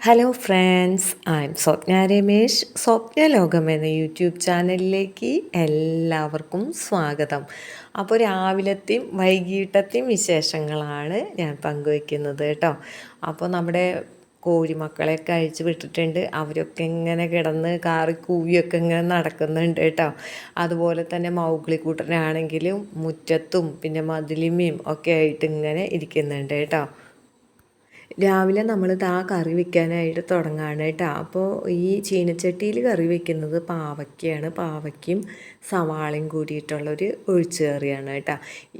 Hello friends I'm Swapna Ramesh Swapna ലോകം എന്ന YouTube ചാനലിലേക്ക് എല്ലാവർക്കും സ്വാഗതം. അപ്പോൾ രാവിലത്തെയും വൈകിട്ടത്തെയും വിശേഷങ്ങളാണ് ഞാൻ പങ്കുവയ്ക്കുന്നത് കേട്ടോ. അപ്പോൾ നമ്മുടെ കോഴിമക്കളെയൊക്കെ അഴിച്ചു വിട്ടിട്ടുണ്ട്. അവരൊക്കെ ഇങ്ങനെ കിടന്ന് കാറി കൂവിയൊക്കെ ഇങ്ങനെ നടക്കുന്നുണ്ട് കേട്ടോ. അതുപോലെ തന്നെ മൗഗ്ലിക്കൂട്ടനാണെങ്കിലും മുറ്റത്തും പിന്നെ മതിലിമയും ഒക്കെ ആയിട്ട് ഇങ്ങനെ ഇരിക്കുന്നുണ്ട് കേട്ടോ. രാവിലെ നമ്മൾ ആ കറി വെക്കാനായിട്ട് തുടങ്ങുകയാണ് കേട്ടോ. അപ്പോൾ ഈ ചീനച്ചട്ടിയിൽ കറി വെക്കുന്നത് പാവയ്ക്കയാണ്. പാവയ്ക്കും സവാളയും കൂടിയിട്ടുള്ളൊരു ഒഴിച്ചു കറിയാണ് കേട്ടോ.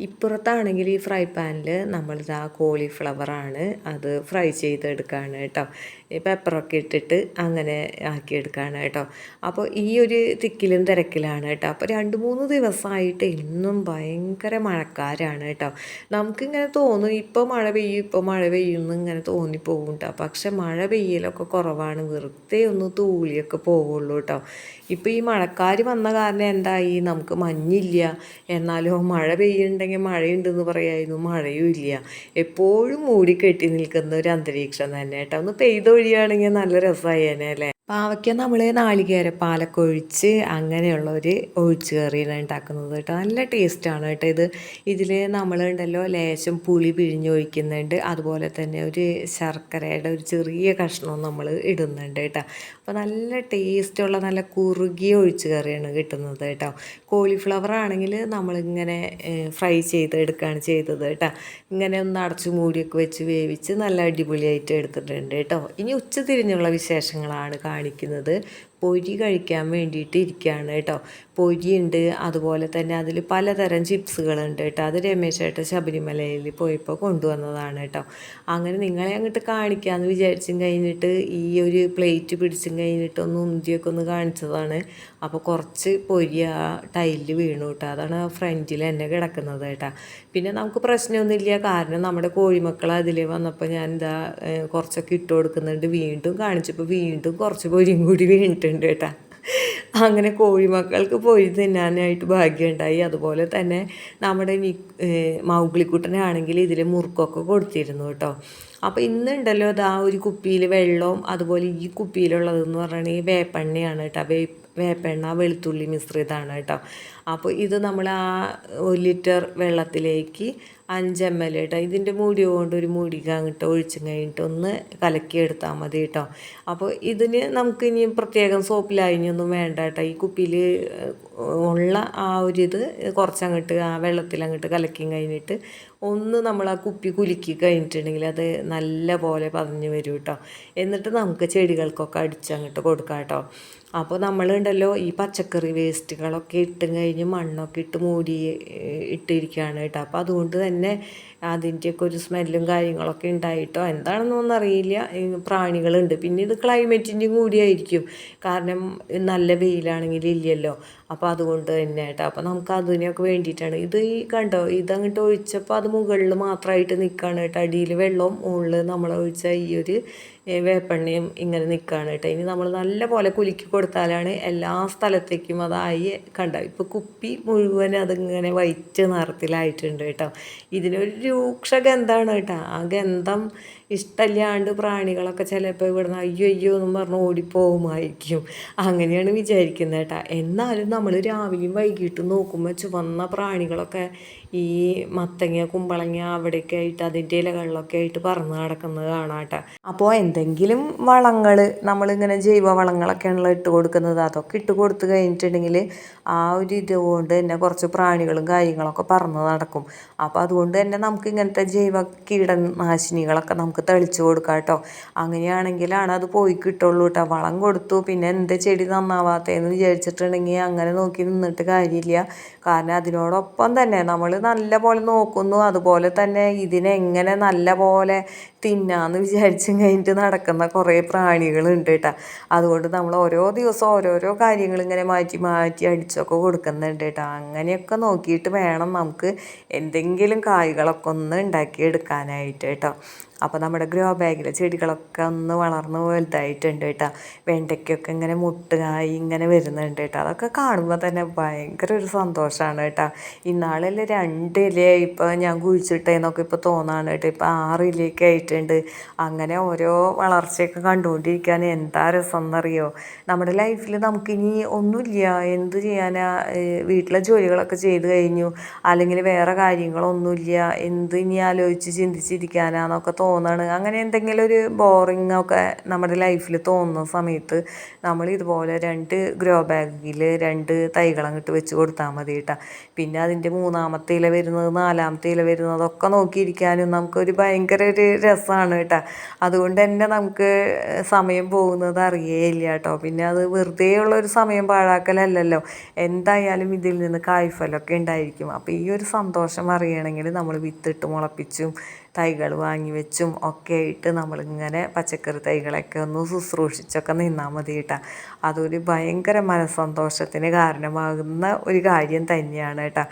ഇപ്പുറത്താണെങ്കിൽ ഈ ഫ്രൈ പാനിൽ നമ്മളിതാ കോളിഫ്ലവറാണ് അത് ഫ്രൈ ചെയ്തെടുക്കുകയാണ് കേട്ടോ. പെപ്പറൊക്കെ ഇട്ടിട്ട് അങ്ങനെ ആക്കിയെടുക്കുകയാണ് കേട്ടോ. അപ്പോൾ ഈ ഒരു തിക്കിലും തിരക്കിലാണ് കേട്ടോ. അപ്പോൾ രണ്ട് മൂന്ന് ദിവസമായിട്ട് ഇന്നും ഭയങ്കര മഴക്കാരാണ് കേട്ടോ. നമുക്കിങ്ങനെ തോന്നും ഇപ്പോൾ മഴ പെയ്യും ഇപ്പോൾ മഴ പെയ്യുമെന്ന് ഇങ്ങനെ തോന്നിപ്പോകും കേട്ടോ. പക്ഷെ മഴ പെയ്യലൊക്കെ കുറവാണ്. വെറുതെ ഒന്ന് തൂളിയൊക്കെ പോവുള്ളൂ കേട്ടോ. ഇപ്പോൾ ഈ മഴക്കാർ വന്ന കാരണം എന്തായി നമുക്ക് മഞ്ഞില്ല. എന്നാലോ മഴ പെയ്യുന്നുണ്ടെങ്കിൽ മഴയുണ്ടെന്ന് പറയായിരുന്നു. മഴയും ഇല്ല. എപ്പോഴും മൂടി കെട്ടി നിൽക്കുന്ന ഒരു അന്തരീക്ഷം തന്നെ കേട്ടോ. ഒന്ന് പെയ്തൊഴിയുകയാണെങ്കിൽ നല്ല രസമായേനെ അല്ലേ? പാവയ്ക്ക നമ്മൾ നാളികേരപ്പാലൊക്കെ അങ്ങനെയുള്ള ഒരു ഒഴിച്ച് കറിയാണ് ഉണ്ടാക്കുന്നത് കേട്ടോ. നല്ല ടേസ്റ്റാണ് കേട്ടോ ഇത്. ഇതിൽ നമ്മളുണ്ടല്ലോ ലേശം പുളി പിഴിഞ്ഞൊഴിക്കുന്നുണ്ട് അതുപോലെ തന്നെ ഒരു ശർക്കരയുടെ ഒരു ചെറിയ കഷ്ണവും നമ്മൾ ഇടുന്നുണ്ട് കേട്ടോ. അപ്പോൾ നല്ല ടേസ്റ്റുള്ള നല്ല കുറുകിയ ഒഴിച്ച് കറിയാണ് കിട്ടുന്നത് കേട്ടോ. കോളിഫ്ലവർ ആണെങ്കിൽ നമ്മളിങ്ങനെ ഫ്രൈ ചെയ്ത് എടുക്കുകയാണ് ചെയ്തത് കേട്ടോ. ഇങ്ങനെ ഒന്ന് അടച്ചു മൂടിയൊക്കെ വെച്ച് വേവിച്ച് നല്ല അടിപൊളിയായിട്ട് എടുത്തിട്ടുണ്ട് കേട്ടോ. ഇനി ഉച്ച തിരിഞ്ഞുള്ള വിശേഷങ്ങളാണ് കാണിക്കുന്നത്. പൊരി കഴിക്കാൻ വേണ്ടിയിട്ട് ഇരിക്കുകയാണ് കേട്ടോ. പൊരിയുണ്ട് അതുപോലെ തന്നെ അതിൽ പലതരം ചിപ്സുകളുണ്ട് കേട്ടോ. അത് രമേശേട്ട ശബരിമലയിൽ പോയപ്പോൾ കൊണ്ടുവന്നതാണ് കേട്ടോ. അങ്ങനെ നിങ്ങളെ അങ്ങോട്ട് കാണിക്കാമെന്ന് വിചാരിച്ചും കഴിഞ്ഞിട്ട് ഈ ഒരു പ്ലേറ്റ് പിടിച്ചും കഴിഞ്ഞിട്ട് ഒന്ന് ഉന്തിയൊക്കെ ഒന്ന് കാണിച്ചതാണ്. അപ്പോൾ കുറച്ച് പൊരി ആ ടൈലിൽ വീണു കേട്ടോ. അതാണ് ഫ്രണ്ടിൽ എന്നെ കിടക്കുന്നത് കേട്ടോ. പിന്നെ നമുക്ക് പ്രശ്നമൊന്നുമില്ല. കാരണം നമ്മുടെ കോഴിമക്കൾ അതിൽ വന്നപ്പോൾ ഞാൻ എന്താ കുറച്ചൊക്കെ ഇട്ട് കൊടുക്കുന്നുണ്ട്. വീണ്ടും കാണിച്ചപ്പോൾ വീണ്ടും കുറച്ച് പൊരിയും കൂടി വീണിട്ടുണ്ട് കേട്ടോ. അങ്ങനെ കോഴിമക്കൾക്ക് പോയി തിന്നാനായിട്ട് ഭാഗ്യമുണ്ടായി. അതുപോലെ തന്നെ നമ്മുടെ നി മൗഗ്ലിക്കുട്ടനാണെങ്കിൽ ഇതിൽ മുറുക്കൊക്കെ കൊടുത്തിരുന്നു കേട്ടോ. അപ്പോൾ ഇന്നുണ്ടല്ലോ ആ ഒരു കുപ്പിയിൽ വെള്ളവും അതുപോലെ ഈ കുപ്പിയിലുള്ളതെന്ന് പറഞ്ഞാൽ വേപ്പെണ്ണയാണ് കേട്ടോ. വേ വേപ്പെണ്ണ വെളുത്തുള്ളി മിശ്രിതമാണ് കേട്ടോ. അപ്പോൾ ഇത് നമ്മൾ ആ ഒരു ലിറ്റർ വെള്ളത്തിലേക്ക് അഞ്ച് എം എൽ കേട്ടോ. ഇതിന്റെ മൂടി കൊണ്ട് ഒരു മൂടിക്ക് അങ്ങോട്ട് ഒഴിച്ചു കഴിഞ്ഞിട്ട് ഒന്ന് കലക്കി എടുത്താൽ മതി കേട്ടോ. അപ്പോൾ ഇതിന് നമുക്ക് ഇനി പ്രത്യേകം സോപ്പിലായിനൊന്നും വേണ്ട കേട്ടോ. ഈ കുപ്പിയിൽ ഉള്ള ആ ഒരു ഇത് കുറച്ചങ്ങോട്ട് ആ വെള്ളത്തിൽ അങ്ങോട്ട് കലക്കി കഴിഞ്ഞിട്ട് ഒന്ന് നമ്മൾ ആ കുപ്പി കുലുക്കി കഴിഞ്ഞിട്ടുണ്ടെങ്കിൽ അത് നല്ല പോലെ പതഞ്ഞ് വരും കേട്ടോ. എന്നിട്ട് നമുക്ക് ചെടികൾക്കൊക്കെ അടിച്ചങ്ങോട്ട് കൊടുക്കാം കേട്ടോ. അപ്പോൾ നമ്മളുണ്ടല്ലോ ഈ പച്ചക്കറി വേസ്റ്റുകളൊക്കെ ഇട്ടും കഴിഞ്ഞ് മണ്ണൊക്കെ ഇട്ട് മൂടി ഇട്ടിരിക്കുകയാണ് കേട്ടോ. അപ്പോൾ അതുകൊണ്ട് തന്നെ അതിന്റെയൊക്കെ ഒരു സ്മെല്ലും കാര്യങ്ങളൊക്കെ ഉണ്ടായിട്ടോ. എന്താണെന്നൊന്നും അറിയില്ല. പ്രാണികളുണ്ട്. പിന്നെ ഇത് ക്ലൈമറ്റിന്റെയും കൂടിയായിരിക്കും. കാരണം നല്ല വെയിലാണെങ്കിൽ ഇല്ലല്ലോ. അപ്പോൾ അതുകൊണ്ട് തന്നെ കേട്ടോ. അപ്പോൾ നമുക്ക് അതിനൊക്കെ വേണ്ടിയിട്ടാണ്. ഇത് ഈ കണ്ടോ? ഇതങ്ങോട്ട് ഒഴിച്ചപ്പോൾ അത് മുകളിൽ മാത്രമായിട്ട് നിൽക്കുകയാണ് കേട്ടോ. അടിയിൽ വെള്ളവും മുകളിൽ നമ്മൾ ഒഴിച്ച ഈ ഒരു വേപ്പെണ്ണയും ഇങ്ങനെ നിൽക്കുകയാണ് കേട്ടോ. ഇനി നമ്മൾ നല്ല പോലെ കുലുക്കി കൊടുത്താലാണ് എല്ലാ സ്ഥലത്തേക്കും അതായി കണ്ട ഇപ്പോൾ കുപ്പി മുഴുവൻ അതിങ്ങനെ വൈറ്റ് നിറത്തിലായിട്ടുണ്ട് കേട്ടോ. ഇതിനൊരു രൂക്ഷ ഗന്ധമാണ് കേട്ടോ. ആ ഗന്ധം ഇഷ്ടമില്ലാണ്ട് പ്രാണികളൊക്കെ ചിലപ്പോൾ ഇവിടുന്ന് അയ്യോ അയ്യോ എന്നും പറഞ്ഞ് ഓടിപ്പോകുമായിരിക്കും അങ്ങനെയാണ് വിചാരിക്കുന്നത് കേട്ടോ. എന്നാലും നമ്മൾ രാവിലെയും വൈകിട്ടും നോക്കുമ്പോൾ ചുവന്ന പ്രാണികളൊക്കെ ഈ മത്തങ്ങ കുമ്പളങ്ങ അവിടെയൊക്കെ ആയിട്ട് അതിന്റെ ഇലകളിലൊക്കെ ആയിട്ട് പറന്ന് നടക്കുന്നത് കാണാട്ടെ. അപ്പോൾ എന്തെങ്കിലും വളങ്ങൾ നമ്മളിങ്ങനെ ജൈവ വളങ്ങളൊക്കെയാണല്ലോ ഇട്ട് കൊടുക്കുന്നത്. അതൊക്കെ ഇട്ട് കൊടുത്തു കഴിഞ്ഞിട്ടുണ്ടെങ്കിൽ ആ ഒരു ഇത് കൊണ്ട് തന്നെ കുറച്ച് പ്രാണികളും കാര്യങ്ങളൊക്കെ പറന്ന് നടക്കും. അപ്പോൾ അതുകൊണ്ട് തന്നെ നമുക്ക് ഇങ്ങനത്തെ ജൈവ കീടനാശിനികളൊക്കെ നമുക്ക് തെളിച്ച് കൊടുക്കാം കേട്ടോ. അങ്ങനെയാണെങ്കിലാണ് അത് പോയി കിട്ടുള്ളൂ കേട്ടോ. വളം കൊടുത്തു പിന്നെ എന്ത് ചെടി നന്നാവാത്തതെന്ന് വിചാരിച്ചിട്ടുണ്ടെങ്കിൽ അങ്ങനെ നോക്കി നിന്നിട്ട് കാര്യമില്ല. കാരണം അതിനോടൊപ്പം തന്നെ നമ്മൾ നല്ല പോലെ നോക്കുന്നു. അതുപോലെ തന്നെ ഇതിനെങ്ങനെ നല്ല പോലെ തിന്നാന്ന് വിചാരിച്ചും കഴിഞ്ഞിട്ട് നടക്കുന്ന കുറേ പ്രാണികളുണ്ട് കേട്ടോ അതുകൊണ്ട് നമ്മൾ ഓരോ ദിവസം ഓരോരോ കാര്യങ്ങൾ ഇങ്ങനെ മാറ്റി മാറ്റി അടിച്ചൊക്കെ കൊടുക്കുന്നുണ്ട് കേട്ടോ അങ്ങനെയൊക്കെ നോക്കിയിട്ട് വേണം നമുക്ക് എന്തെങ്കിലും കായ്കളൊക്കെ ഒന്ന് ഉണ്ടാക്കി എടുക്കാനായിട്ട് കേട്ടോ അപ്പോൾ നമ്മുടെ ഗ്രോ ബാഗിൽ ചെടികളൊക്കെ ഒന്ന് വളർന്ന് വലുതായിട്ടുണ്ട് കേട്ടോ. വെണ്ടയ്ക്കൊക്കെ ഇങ്ങനെ മുട്ടുകായി ഇങ്ങനെ വരുന്നുണ്ട് കേട്ടോ. അതൊക്കെ കാണുമ്പോൾ തന്നെ ഭയങ്കര ഒരു സന്തോഷമാണ് കേട്ടോ. ഇന്നാളല്ലേ രണ്ട് ഇലയായി ഇപ്പോൾ ഞാൻ കുഴിച്ചിട്ടേന്നൊക്കെ ഇപ്പോൾ തോന്നാണ് കേട്ടോ. ഇപ്പോൾ ആറ് ഇലയൊക്കെ ആയിട്ടുണ്ട്. അങ്ങനെ ഓരോ വളർച്ചയൊക്കെ കണ്ടുകൊണ്ടിരിക്കാൻ എന്താ രസം എന്നറിയോ നമ്മുടെ ലൈഫിൽ നമുക്കിനി ഒന്നുമില്ല. എന്ത് ചെയ്യാനാ? വീട്ടിലെ ജോലികളൊക്കെ ചെയ്ത് കഴിഞ്ഞു. അല്ലെങ്കിൽ വേറെ കാര്യങ്ങളൊന്നുമില്ല. എന്ത് ഇനി ആലോചിച്ച് ചിന്തിച്ചിരിക്കാനാന്നൊക്കെ തോന്നണ്. അങ്ങനെ എന്തെങ്കിലും ഒരു ബോറിംഗ് ഒക്കെ നമ്മുടെ ലൈഫിൽ തോന്നുന്ന സമയത്ത് നമ്മൾ ഇതുപോലെ രണ്ട് ഗ്രോ ബാഗിൽ രണ്ട് തൈകളങ്ങിട്ട് വെച്ച് കൊടുത്താൽ മതി കേട്ടോ പിന്നെ അതിന്റെ മൂന്നാമത്തെ ഇല വരുന്നത് നാലാമത്തെ ഇല വരുന്നതൊക്കെ നോക്കിയിരിക്കാനും നമുക്കൊരു ഭയങ്കര ഒരു രസമാണ് കേട്ടോ. അതുകൊണ്ട് തന്നെ നമുക്ക് സമയം പോകുന്നത് അറിയേയില്ല കേട്ടോ പിന്നെ അത് വെറുതെ ഉള്ളൊരു സമയം പാഴാക്കലല്ലല്ലോ. എന്തായാലും ഇതിൽ നിന്ന് കായ്ഫലമൊക്കെ ഉണ്ടായിരിക്കും. അപ്പോൾ ഈ ഒരു സന്തോഷം അറിയണമെങ്കിൽ നമ്മൾ വിത്തിട്ട് മുളപ്പിച്ചും തൈകൾ വാങ്ങി വെച്ചും ഒക്കെ ആയിട്ട് നമ്മളിങ്ങനെ പച്ചക്കറി തൈകളൊക്കെ ഒന്ന് ശുശ്രൂഷിച്ചൊക്കെ നിന്നാൽ മതി കേട്ടോ. അതൊരു ഭയങ്കര മനസ്സന്തോഷത്തിന് കാരണമാകുന്ന ഒരു കാര്യം തന്നെയാണ് കേട്ടോ.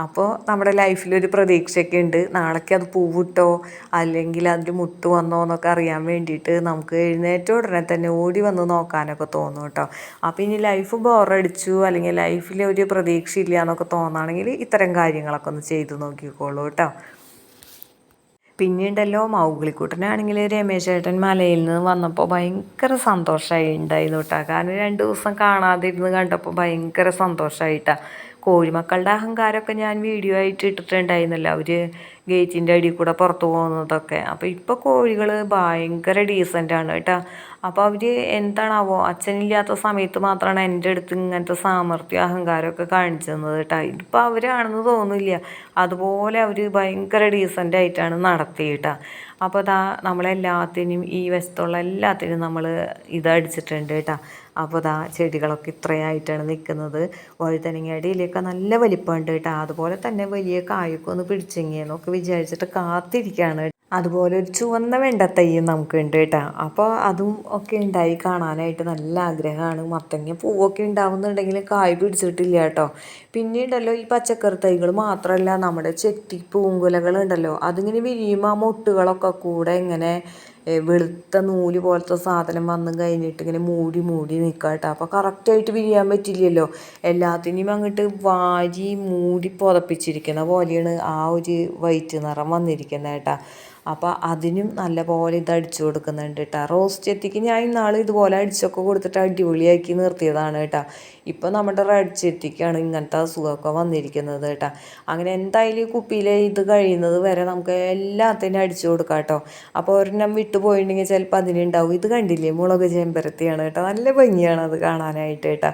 അപ്പോൾ നമ്മുടെ ലൈഫിലൊരു പ്രതീക്ഷയൊക്കെ ഉണ്ട്. നാളേക്ക് അത് പൂവിട്ടോ അല്ലെങ്കിൽ അതിൽ മുട്ട് വന്നോ എന്നൊക്കെ അറിയാൻ വേണ്ടിയിട്ട് നമുക്ക് എഴുന്നേറ്റ ഉടനെ തന്നെ ഓടി വന്ന് നോക്കാനൊക്കെ തോന്നും കേട്ടോ. അപ്പോൾ ഇനി ലൈഫ് ബോറടിച്ചു അല്ലെങ്കിൽ ലൈഫിൽ ഒരു പ്രതീക്ഷയില്ല എന്നൊക്കെ തോന്നുകയാണെങ്കിൽ ഇത്തരം കാര്യങ്ങളൊക്കെ ഒന്ന് ചെയ്ത് നോക്കിക്കോളൂ കേട്ടോ. പിന്നീണ്ടല്ലോ മൗഗ്ലിക്കുട്ടനാണെങ്കിൽ രമേശ് ചേട്ടൻ മലയിൽ നിന്ന് വന്നപ്പോൾ ഭയങ്കര സന്തോഷമായി ഉണ്ടായിരുന്നു കേട്ടോ കാരണം രണ്ട് ദിവസം കാണാതിരുന്ന് കണ്ടപ്പോൾ ഭയങ്കര സന്തോഷമായിട്ടാണ് കോഴിമക്കളുടെ അഹങ്കാരമൊക്കെ ഞാൻ വീഡിയോ ആയിട്ട് ഇട്ടിട്ടുണ്ടായിരുന്നല്ലോ. അവർ ഗേറ്റിന്റെ അടിയിൽ കൂടെ പുറത്ത് പോകുന്നതൊക്കെ. അപ്പോൾ ഇപ്പോൾ കോഴികൾ ഭയങ്കര ഡീസന്റാണ് കേട്ടോ. അപ്പോൾ അവർ എന്താണാവോ അച്ഛനില്ലാത്ത സമയത്ത് മാത്രമാണ് എന്റെ അടുത്ത് ഇങ്ങനത്തെ സാമർഥ്യ അഹങ്കാരമൊക്കെ കാണിച്ചു തന്നത് കേട്ടോ. ഇതിപ്പോൾ അവരാണെന്ന് തോന്നില്ല അതുപോലെ അവർ ഭയങ്കര ഡീസന്റ് ആയിട്ടാണ് നടത്തിയിട്ടാ അപ്പോൾ അതാ നമ്മളെല്ലാത്തിനും ഈ വശത്തുള്ള എല്ലാത്തിനും നമ്മൾ ഇതടിച്ചിട്ടുണ്ട് കേട്ടോ. അപ്പോൾ ദാ ചെടികളൊക്കെ ഇത്രയായിട്ടാണ് നിൽക്കുന്നത്. വഴുതനങ്ങയുടെ ഇലയൊക്കെ നല്ല വലിപ്പമുണ്ട് കേട്ടോ. അതുപോലെ തന്നെ വലിയ കായൊക്കെ ഒന്ന് പിടിച്ചെങ്ങിയെന്നൊക്കെ വിചാരിച്ചിട്ട് കാത്തിരിക്കുകയാണ്. അതുപോലെ ഒരു ചുവന്ന വെണ്ടത്തയ്യും നമുക്കുണ്ട് കേട്ടോ. അപ്പോൾ അതും ഒക്കെ ഉണ്ടായി കാണാനായിട്ട് നല്ല ആഗ്രഹമാണ്. മത്തങ്ങ പൂവൊക്കെ ഉണ്ടാവുന്നുണ്ടെങ്കിൽ കായ് പിടിച്ചിട്ടില്ല കേട്ടോ. പിന്നീടല്ലോ ഈ പച്ചക്കറി തൈകൾ മാത്രമല്ല നമ്മുടെ ചെത്തി പൂങ്കുലകളുണ്ടല്ലോ അതിങ്ങനെ വിരിയുമ്പോൾ ആ മൊട്ടുകളൊക്കെ കൂടെ ഇങ്ങനെ വെളുത്ത നൂൽ പോലത്തെ സാധനം വന്നു കഴിഞ്ഞിട്ട് ഇങ്ങനെ മൂടി മൂടി നിൽക്കുക കേട്ടോ അപ്പോൾ കറക്റ്റായിട്ട് വിരിയാൻ പറ്റില്ലല്ലോ. എല്ലാത്തിനെയും അങ്ങോട്ട് വാരി മൂടി പുതപ്പിച്ചിരിക്കുന്ന പോലെയാണ് ആ ഒരു വൈറ്റ് നിറം വന്നിരിക്കുന്നത് കേട്ടോ. അപ്പോൾ അതിനും നല്ലപോലെ ഇത് അടിച്ചു കൊടുക്കുന്നുണ്ട് കേട്ടോ റോസ്റ്റ് ചെത്തിക്ക് ഞാൻ ഇന്നാൾ ഇതുപോലെ അടിച്ചൊക്കെ കൊടുത്തിട്ട് അടിപൊളിയാക്കി നിർത്തിയതാണ് കേട്ടോ ഇപ്പോൾ നമ്മുടെ റെഡ് ചെത്തിക്കാണ് ഇങ്ങനത്തെ അസുഖമൊക്കെ വന്നിരിക്കുന്നത് കേട്ടോ അങ്ങനെ എന്തായാലും ഈ കുപ്പിയിലെ ഇത് കഴിയുന്നത് വരെ നമുക്ക് എല്ലാത്തിനും അടിച്ചു കൊടുക്കാം കേട്ടോ അപ്പോൾ ഒരെണ്ണം വിട്ടു പോയിട്ടുണ്ടെങ്കിൽ ചിലപ്പോൾ അതിനുണ്ടാവും. ഇത് കണ്ടില്ലേ മുളക് ചെമ്പരത്തിയാണ് കേട്ടോ നല്ല ഭംഗിയാണ് അത് കാണാനായിട്ട് കേട്ടോ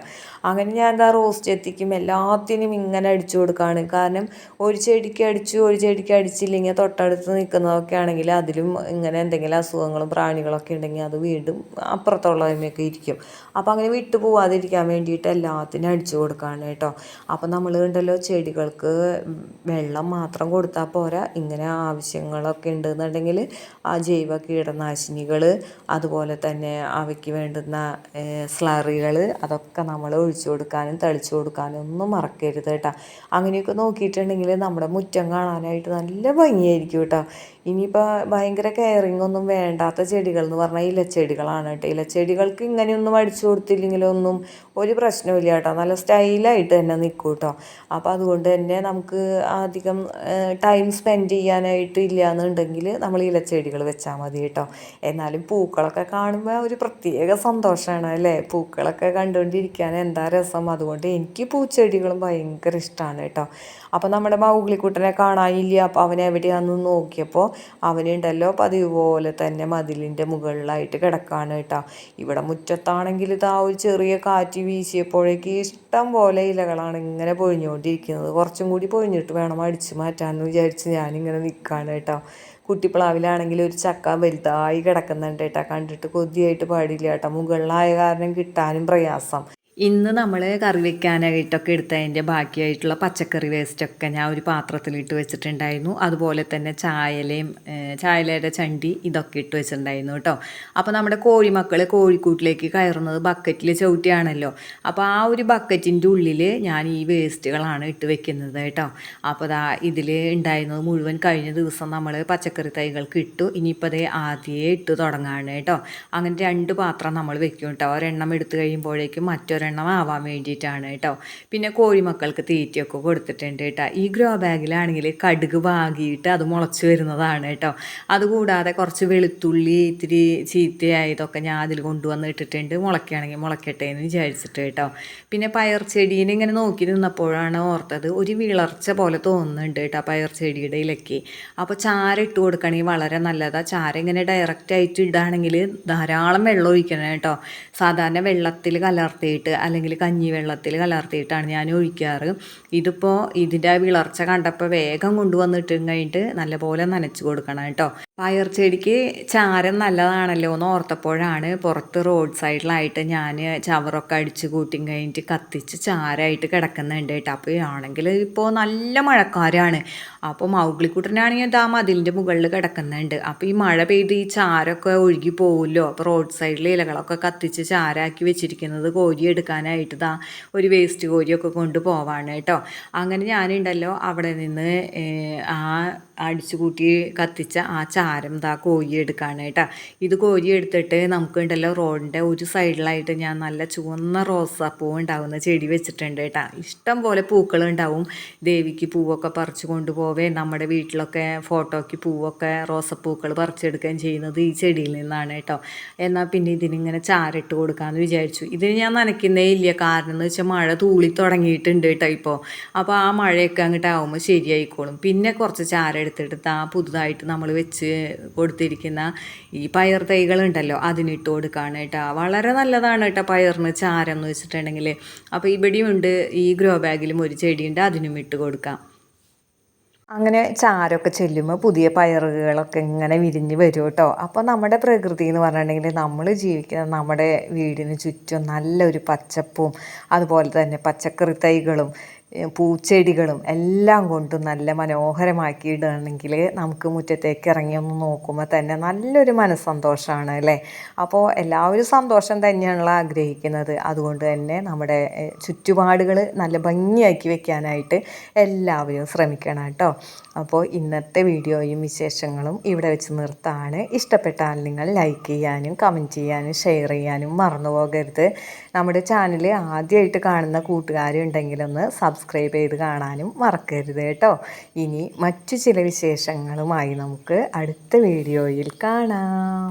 അങ്ങനെ ഞാൻ എന്താ റോസ്റ്റ് എത്തിക്കും. എല്ലാത്തിനും ഇങ്ങനെ അടിച്ചു കൊടുക്കുകയാണ് കാരണം ഒരു ചെടിക്ക് അടിച്ചു ഒരു ചെടിക്ക് അടിച്ചില്ലെങ്കിൽ തൊട്ടടുത്ത് നിൽക്കുന്നതൊക്കെ ആണെങ്കിൽ അതിലും ഇങ്ങനെ എന്തെങ്കിലും അസുഖങ്ങളും പ്രാണികളൊക്കെ ഉണ്ടെങ്കിൽ അത് വീണ്ടും അപ്പുറത്തുള്ളതിനൊക്കെ ഇരിക്കും. അപ്പോൾ അങ്ങനെ വിട്ടു പോവാതിരിക്കാൻ വേണ്ടിയിട്ട് എല്ലാത്തിനും അടിച്ചു കൊടുക്കുകയാണ് കേട്ടോ. അപ്പോൾ നമ്മൾ ഉണ്ടല്ലോ ചെടികൾക്ക് വെള്ളം മാത്രം കൊടുത്താൽ പോരാ. ഇങ്ങനെ ആവശ്യങ്ങളൊക്കെ ഉണ്ടെന്നുണ്ടെങ്കിൽ ആ ജൈവ കീടനാശിനികൾ അതുപോലെ തന്നെ അവയ്ക്ക് വേണ്ടുന്ന സ്ലറികൾ അതൊക്കെ നമ്മൾ കൊടുക്കാനും തളിച്ചു കൊടുക്കാനും ഒന്നും മറക്കരുത് കേട്ടോ. അങ്ങനെയൊക്കെ നോക്കിയിട്ടുണ്ടെങ്കിൽ നമ്മുടെ മുറ്റം കാണാനായിട്ട് നല്ല ഭംഗിയായിരിക്കും കേട്ടോ. ഇനിയിപ്പോൾ ഭയങ്കര കെയറിങ് ഒന്നും വേണ്ടാത്ത ചെടികൾ എന്ന് പറഞ്ഞാൽ ഇലച്ചെടികളാണ് കേട്ടോ. ഇലച്ചെടികൾക്ക് ഇങ്ങനെയൊന്നും അടിച്ചു കൊടുത്തില്ലെങ്കിലൊന്നും ഒരു പ്രശ്നമില്ല കേട്ടോ. നല്ല സ്റ്റൈലായിട്ട് തന്നെ നിൽക്കും കേട്ടോ. അപ്പോൾ അതുകൊണ്ട് തന്നെ നമുക്ക് അധികം ടൈം സ്പെൻഡ് ചെയ്യാനായിട്ട് ഇല്ല എന്നുണ്ടെങ്കിൽ നമ്മൾ ഇലച്ചെടികൾ വെച്ചാൽ മതി കേട്ടോ. എന്നാലും പൂക്കളൊക്കെ കാണുമ്പോൾ ഒരു പ്രത്യേക സന്തോഷമാണ് അല്ലേ? പൂക്കളൊക്കെ കണ്ടുകൊണ്ടിരിക്കാൻ എന്താ രസം? അതുകൊണ്ട് എനിക്ക് പൂച്ചെടികളും ഭയങ്കര ഇഷ്ടമാണ് കേട്ടോ. അപ്പോൾ നമ്മുടെ മൗഗ്ലിക്കുട്ടനെ കാണാനില്ല. അപ്പോൾ അവൻ എവിടെയാണെന്ന് നോക്കിയപ്പോൾ അവനുണ്ടല്ലോ പതിവ് പോലെ തന്നെ മതിലിന്റെ മുകളിലായിട്ട് കിടക്കാണ് കേട്ടോ. ഇവിടെ മുറ്റത്താണെങ്കിൽ ഇതാ ഒരു ചെറിയ കാറ്റ് വീശിയപ്പോഴേക്ക് ഇഷ്ടം പോലെ ഇലകളാണ് ഇങ്ങനെ പൊഴിഞ്ഞുകൊണ്ടിരിക്കുന്നത്. കുറച്ചും കൂടി പൊഴിഞ്ഞിട്ട് വേണം അടിച്ചു മാറ്റാമെന്ന് വിചാരിച്ച് ഞാനിങ്ങനെ നിൽക്കുകയാണ് കേട്ടോ. കുട്ടിപ്ലാവിലാണെങ്കിൽ ഒരു ചക്ക വലുതായി കിടക്കുന്നുണ്ട് കേട്ടോ. കണ്ടിട്ട് കൊതിയായിട്ട് പാടില്ല കേട്ടോ. മുകളിലായ കാരണം കിട്ടാനും പ്രയാസം. ഇന്ന് നമ്മൾ കറി വെക്കാനായിട്ടൊക്കെ എടുത്തതിന്റെ ബാക്കിയായിട്ടുള്ള പച്ചക്കറി വേസ്റ്റൊക്കെ ഞാൻ ഒരു പാത്രത്തിലിട്ട് വെച്ചിട്ടുണ്ടായിരുന്നു. അതുപോലെ തന്നെ ചായലയും ചായലയുടെ ചണ്ടി ഇതൊക്കെ ഇട്ട് വെച്ചിട്ടുണ്ടായിരുന്നു കേട്ടോ. അപ്പോൾ നമ്മുടെ കോഴിമക്കൾ കോഴിക്കൂട്ടിലേക്ക് കയറുന്നത് ബക്കറ്റിൽ ചവിട്ടിയാണല്ലോ. അപ്പോൾ ആ ഒരു ബക്കറ്റിന്റെ ഉള്ളിൽ ഞാൻ ഈ വേസ്റ്റുകളാണ് ഇട്ട് വെക്കുന്നത് കേട്ടോ. അപ്പോൾ ദാ ഇതിൽ ഉണ്ടായിരുന്നത് മുഴുവൻ കഴിഞ്ഞ ദിവസം നമ്മൾ പച്ചക്കറി തൈകൾക്ക് ഇട്ടു. ഇനിയിപ്പോൾ അതേ ആദ്യമേ ഇട്ട് തുടങ്ങാണ് കേട്ടോ. അങ്ങനെ രണ്ട് പാത്രം നമ്മൾ വെക്കും കേട്ടോ. ഒരെണ്ണം എടുത്തു കഴിയുമ്പോഴേക്കും മറ്റൊരു ഒരെണ്ണം ആവാൻ വേണ്ടിയിട്ടാണ് കേട്ടോ. പിന്നെ കോഴിമക്കൾക്ക് തീറ്റയൊക്കെ കൊടുത്തിട്ടുണ്ട് കേട്ടോ. ഈ ഗ്രോ ബാഗിലാണെങ്കിൽ കടുക് വാങ്ങിയിട്ട് അത് മുളച്ച് വരുന്നതാണ് കേട്ടോ. അതുകൂടാതെ കുറച്ച് വെളുത്തുള്ളി ഇത്തിരി ചീത്തയായതൊക്കെ ഞാൻ അതിൽ കൊണ്ടുവന്ന് ഇട്ടിട്ടുണ്ട്. മുളയ്ക്കുകയാണെങ്കിൽ മുളയ്ക്കട്ടെ എന്ന് വിചാരിച്ചിട്ട് കേട്ടോ. പിന്നെ പയർ ചെടീനെ ഇങ്ങനെ നോക്കി നിന്നപ്പോഴാണ് ഓർത്തത്. ഒരു വിളർച്ച പോലെ തോന്നുന്നുണ്ട് കേട്ടോ പയർ ചെടിയുടെ ഇലയ്ക്ക്. അപ്പോൾ ചാര ഇട്ട് കൊടുക്കണമെങ്കിൽ വളരെ നല്ലതാണ് ചാര ഇങ്ങനെ ഡയറക്റ്റ് ആയിട്ട് ഇടുകയാണെങ്കിൽ ധാരാളം വെള്ളം ഒഴിക്കണം കേട്ടോ. സാധാരണ വെള്ളത്തിൽ കലർത്തിയിട്ട് അല്ലെങ്കിൽ കഞ്ഞി വെള്ളത്തിൽ കലർത്തിയിട്ടാണ് ഞാൻ ഒഴിക്കാറ്. ഇതിപ്പോൾ ഇതിന്റെ വിളർച്ച കണ്ടപ്പോൾ വേഗം കൊണ്ടുവന്നിട്ട് കഴിഞ്ഞിട്ട് നല്ലപോലെ നനച്ച് കൊടുക്കണം കേട്ടോ. പയർ ചെടിക്ക് ചാരം നല്ലതാണല്ലോ എന്ന് ഓർത്തപ്പോഴാണ് പുറത്ത് റോഡ് സൈഡിലായിട്ട് ഞാൻ ചവറൊക്കെ അടിച്ച് കൂട്ടി കഴിഞ്ഞിട്ട് കത്തിച്ച് ചാരമായിട്ട് കിടക്കുന്നുണ്ട് കേട്ടോ. അപ്പോൾ ആണെങ്കിൽ ഇപ്പോൾ നല്ല മഴക്കാരാണ്. അപ്പോൾ മൗഗ്ലിക്കുട്ടനാണെങ്കിൽ ഇതാ മതിലിന്റെ മുകളിൽ കിടക്കുന്നുണ്ട്. അപ്പോൾ ഈ മഴ പെയ്ത് ഈ ചാരമൊക്കെ ഒഴുകി പോകുമല്ലോ അപ്പോൾ റോഡ് സൈഡിലെ ഇലകളൊക്കെ കത്തിച്ച് ചാരാക്കി വെച്ചിരിക്കുന്നത് കോരി എടുക്കാനായിട്ട് ഇതാ ഒരു വേസ്റ്റ് കോരിയൊക്കെ കൊണ്ട് പോവാണ് കേട്ടോ. അങ്ങനെ ഞാനുണ്ടല്ലോ അവിടെ നിന്ന് ആ അടിച്ചു കൂട്ടി കത്തിച്ച ആ ചാരം ദാ കോരി എടുക്കുകയാണ് കേട്ടോ. ഇത് കോരി എടുത്തിട്ട് നമുക്കുണ്ടല്ലോ റോഡിന്റെ ഒരു സൈഡിലായിട്ട് ഞാൻ നല്ല ചുവന്ന റോസാപ്പൂ ഉണ്ടാകുന്ന ചെടി വെച്ചിട്ടുണ്ട് കേട്ടോ. ഇഷ്ടം പോലെ പൂക്കൾ ഉണ്ടാവും. ദേവിക്ക് പൂവൊക്കെ പറിച്ചു കൊണ്ടുപോവേ. നമ്മുടെ വീട്ടിലൊക്കെ ഫോട്ടോയ്ക്ക് പൂവൊക്കെ റോസപ്പൂക്കൾ പറിച്ചെടുക്കുകയും ചെയ്യുന്നത് ഈ ചെടിയിൽ നിന്നാണ് കേട്ടോ. എന്നാൽ പിന്നെ ഇതിനിങ്ങനെ ചാരിട്ട് കൊടുക്കാമെന്ന് വിചാരിച്ചു. ഇതിന് ഞാൻ നനയ്ക്കുന്നേ ഇല്ല. കാരണം എന്ന് വെച്ചാൽ മഴ തൂളി തുടങ്ങിയിട്ടുണ്ട് കേട്ടോ ഇപ്പോൾ അപ്പോൾ ആ മഴയൊക്കെ അങ്ങോട്ട് ആകുമ്പോൾ ശരിയായിക്കോളും. പിന്നെ കുറച്ച് ചാരം എടുത്തിട്ട് ആ പുതുതായിട്ട് നമ്മൾ വെച്ച് കൊടുത്തിരിക്കുന്ന ഈ പയർ തൈകളുണ്ടല്ലോ അതിനിട്ട് കൊടുക്കുകയാണ് കേട്ടോ. വളരെ നല്ലതാണ് കേട്ടോ പയറിന് ചാരം എന്ന് വെച്ചിട്ടുണ്ടെങ്കിൽ അപ്പോൾ ഇവിടെയും ഉണ്ട് ഈ ഗ്രോ ബാഗിലും ഒരു ചെടിയുണ്ട് അതിനും ഇട്ട് കൊടുക്കാം. അങ്ങനെ ചാരമൊക്കെ ചെല്ലുമ്പോൾ പുതിയ പയറുകളൊക്കെ ഇങ്ങനെ വിരിഞ്ഞ് വരും കേട്ടോ. അപ്പോൾ നമ്മുടെ പ്രകൃതി എന്ന് പറഞ്ഞിട്ടുണ്ടെങ്കിൽ നമ്മൾ ജീവിക്കുന്ന നമ്മുടെ വീടിന് ചുറ്റും നല്ലൊരു പച്ചപ്പും അതുപോലെ തന്നെ പച്ചക്കറി തൈകളും പൂച്ചെടികളും എല്ലാം കൊണ്ടും നല്ല മനോഹരമാക്കി ഇടുകയാണെങ്കിൽ നമുക്ക് മുറ്റത്തേക്ക് ഇറങ്ങി ഒന്ന് നോക്കുമ്പോൾ തന്നെ നല്ലൊരു മനസ്സന്തോഷമാണ് അല്ലേ? അപ്പോൾ എല്ലാവരും സന്തോഷം തന്നെയാണല്ലോ ആഗ്രഹിക്കുന്നത്. അതുകൊണ്ട് തന്നെ നമ്മുടെ ചുറ്റുപാടുകൾ നല്ല ഭംഗിയാക്കി വെക്കാനായിട്ട് എല്ലാവരും ശ്രമിക്കണം കേട്ടോ. അപ്പോൾ ഇന്നത്തെ വീഡിയോയും വിശേഷങ്ങളും ഇവിടെ വെച്ച് നിർത്താണ്. ഇഷ്ടപ്പെട്ടാൽ നിങ്ങൾ ലൈക്ക് ചെയ്യാനും കമന്റ് ചെയ്യാനും ഷെയർ ചെയ്യാനും മറന്നു പോകരുത്. നമ്മുടെ ചാനൽ ആദ്യമായിട്ട് കാണുന്ന കൂട്ടുകാരുണ്ടെങ്കിലൊന്ന് സബ്സ്ക്രൈബ് ചെയ്ത് കാണാനും മറക്കരുത് കേട്ടോ. ഇനി മറ്റു ചില വിശേഷങ്ങളുമായി നമുക്ക് അടുത്ത വീഡിയോയിൽ കാണാം.